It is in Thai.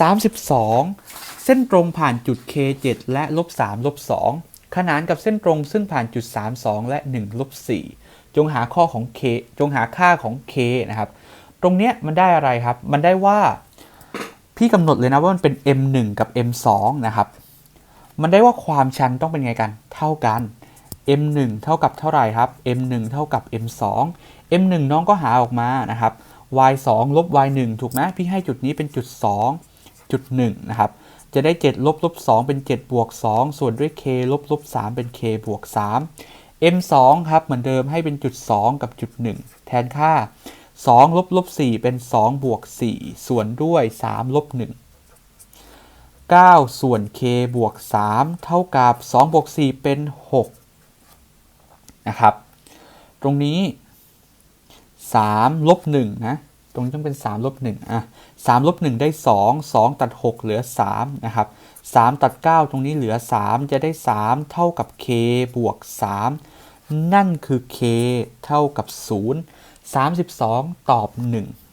32 เส้นตรงผ่านจุด K7 และลบ3ลบ2ขนานกับเส้นตรงซึ่งผ่านจุด 32 และ1ลบ4จงหาข้อของ K จงหาค่าของ K นะครับ ตรงเนี้ยมันได้อะไรครับ มันได้ว่า พี่กำหนดเลยนะว่ามันเป็น M1 กับ M2 นะครับ มันได้ว่าความชันต้องเป็นไงกัน เท่ากัน M1 เท่ากับเท่าไหร่ครับ M1 เท่ากับ M2 M1 น้องก็หาออกมานะครับ Y2 ลบ Y1 ถูกไหมพี่ให้จุดนี้เป็นจุด 2 จุด1นะครับ จะได้ 7 ลบลบ 2 เป็น 7 บวก 2 ส่วนด้วย K ลบลบ 3 เป็น K บวก 3 M2 ครับ เหมือนเดิมให้เป็นจุด 2 กับจุด 1 แทนค่า 2 ลบลบ 4 เป็น 2 บวก 4 ส่วนด้วย 3 ลบ 1 9 ส่วน k บวก 3 เท่ากับ 2 บวก 4 เป็น 6 นะครับ ตรงนี้ 3 ลบ 1 นะ ตรงนี้ต้องเป็น3ลบ1อะ3ลบ1ได้ 2 2 ตัด 6 เหลือ3นะครับ3ตัด 9 ตรงนี้เหลือ 3 จะได้ 3 เท่ากับ k บวก 3 นั่นคือ k เท่ากับ 0 32 ตอบ 1